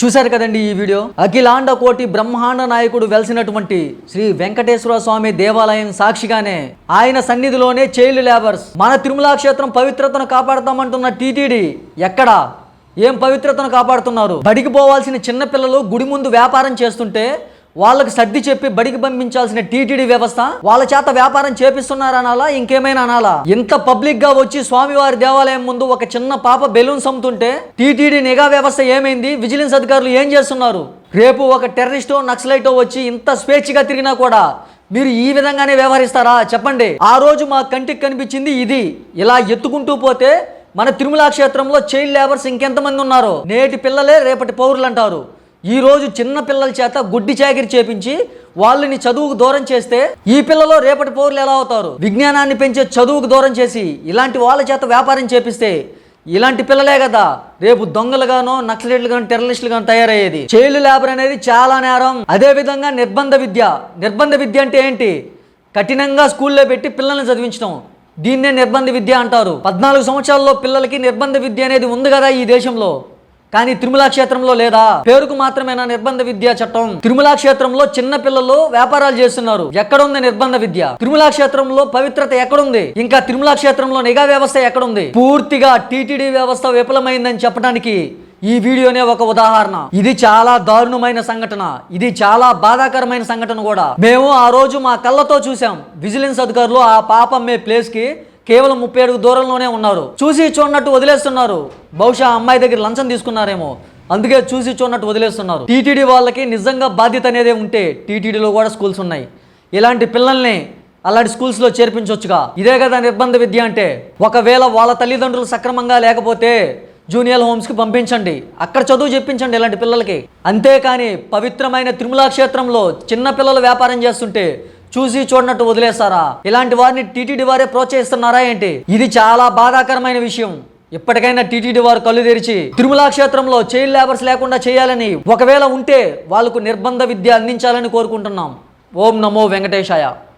చూశారు కదండి ఈ వీడియో? అఖిలాండ కోటి బ్రహ్మాండ నాయకుడు వెలిసినటువంటి శ్రీ వెంకటేశ్వర స్వామి దేవాలయం సాక్షిగానే ఆయన సన్నిధిలోనే చైల్డ్ లేబర్స్ మన తిరుమల క్షేత్రం పవిత్రతను కాపాడతామంటున్న టీటీడీ ఎక్కడ? ఏం పవిత్రతను కాపాడుతున్నారు? బడికి పోవాల్సిన చిన్నపిల్లలు గుడి ముందు వ్యాపారం చేస్తుంటే వాళ్ళకి సర్ది చెప్పి బడికి పంపించాల్సిన టీటీడీ వ్యవస్థ వాళ్ళ చేత వ్యాపారం చేపిస్తున్నారనాలా ఇంకేమైనా అనాలా? ఇంత పబ్లిక్గా వచ్చి స్వామివారి దేవాలయం ముందు ఒక చిన్న పాప బెలూన్స్ అమ్ముతుంటే టీటీడీ నిఘా వ్యవస్థ ఏమైంది? విజిలెన్స్ అధికారులు ఏం చేస్తున్నారు? రేపు ఒక టెర్రరిస్టో నక్సలైటో వచ్చి ఇంత స్వేచ్ఛగా తిరిగినా కూడా మీరు ఈ విధంగానే వ్యవహరిస్తారా? చెప్పండి. ఆ రోజు మా కంటికి కనిపించింది ఇది. ఇలా ఎత్తుకుంటూ పోతే మన తిరుమల క్షేత్రంలో చైల్డ్ లేబర్స్ ఇంకెంతమంది ఉన్నారు? నేటి పిల్లలే రేపటి పౌరులు అంటారు ఈ రోజు చిన్న పిల్లల చేత గుడ్డి చాకిరి చేపించి వాళ్ళని చదువుకు దూరం చేస్తే ఈ పిల్లలు రేపటి పౌరులు ఎలా అవుతారు? విజ్ఞానాన్ని పెంచే చదువుకు దూరం చేసి ఇలాంటి వాళ్ళ చేత వ్యాపారం చేపిస్తే ఇలాంటి పిల్లలే కదా? రేపు దొంగలుగానో నక్సలెట్లుగానో టెర్రరిస్టులుగానో తయారయ్యేది. చైల్డ్ లేబర్ అనేది చాలా నేరం. అదే విధంగా నిర్బంధ విద్య. నిర్బంధ విద్య అంటే ఏంటి? కఠినంగా స్కూల్లో పెట్టి పిల్లల్ని చదివించడం. దీన్నే నిర్బంధ విద్య అంటారు. పద్నాలుగు సంవత్సరాల్లో పిల్లలకి నిర్బంధ విద్య అనేది ఉంది కదా ఈ దేశంలో? కానీ తిరుమల క్షేత్రంలో లేదా? పేరుకు మాత్రమేనా నిర్బంధ విద్యా చట్టం? తిరుమల క్షేత్రంలో చిన్న పిల్లలు వ్యాపారాలు చేస్తున్నారు. ఎక్కడుంది నిర్బంధ విద్య? తిరుమల క్షేత్రంలో పవిత్రత ఎక్కడుంది? ఇంకా తిరుమల క్షేత్రంలో నిఘా వ్యవస్థ ఎక్కడుంది? పూర్తిగా టీటీడీ వ్యవస్థ విఫలమైందని చెప్పడానికి ఈ వీడియోనే ఒక ఉదాహరణ. ఇది చాలా దారుణమైన సంఘటన. ఇది చాలా బాధాకరమైన సంఘటన కూడా. మేము ఆ రోజు మా కళ్ళతో చూసాం విజిలెన్స్ అధికారులు ఆ పాపమ్మే ప్లేస్కి ప్లేస్కి కేవలం ముప్పై అడుగు దూరంలోనే ఉన్నారు. చూసి చూడనట్టు వదిలేస్తున్నారు. బహుశా అమ్మాయి దగ్గర లంచం తీసుకున్నారేమో. అందుకే చూసి చూడనట్టు వదిలేస్తున్నారు. టీటీడీ వాళ్ళకి నిజంగా బాధ్యత అనేదే ఉంటే టీటీడీలో కూడా స్కూల్స్ ఉన్నాయి. ఇలాంటి పిల్లల్ని అలాంటి స్కూల్స్లో చేర్పించవచ్చుగా ఇదే కదా నిర్బంధ విద్య అంటే. ఒకవేళ వాళ్ళ తల్లిదండ్రులు సక్రమంగా లేకపోతే జూనియర్ హోమ్స్కి పంపించండి. అక్కడ చదువు చెప్పించండి ఇలాంటి పిల్లలకి. అంతేకాని పవిత్రమైన తిరుమల క్షేత్రంలో చిన్న పిల్లలు వ్యాపారం చేస్తుంటే చూసి చూడనట్టు వదిలేస్తారా? ఇలాంటి వారిని టీటీడీ వారే ప్రోత్సహిస్తున్నారా ఏంటి? ఇది చాలా బాధాకరమైన విషయం. ఇప్పటికైనా టీటీడీ వారు కళ్ళు తెరిచి తిరుమల క్షేత్రంలో చైల్డ్ లేబర్స్ లేకుండా చేయాలని ఒకవేళ ఉంటే వాళ్ళకు నిర్బంధ విద్య అందించాలని కోరుకుంటున్నాం. ఓం నమో వెంకటేశాయ.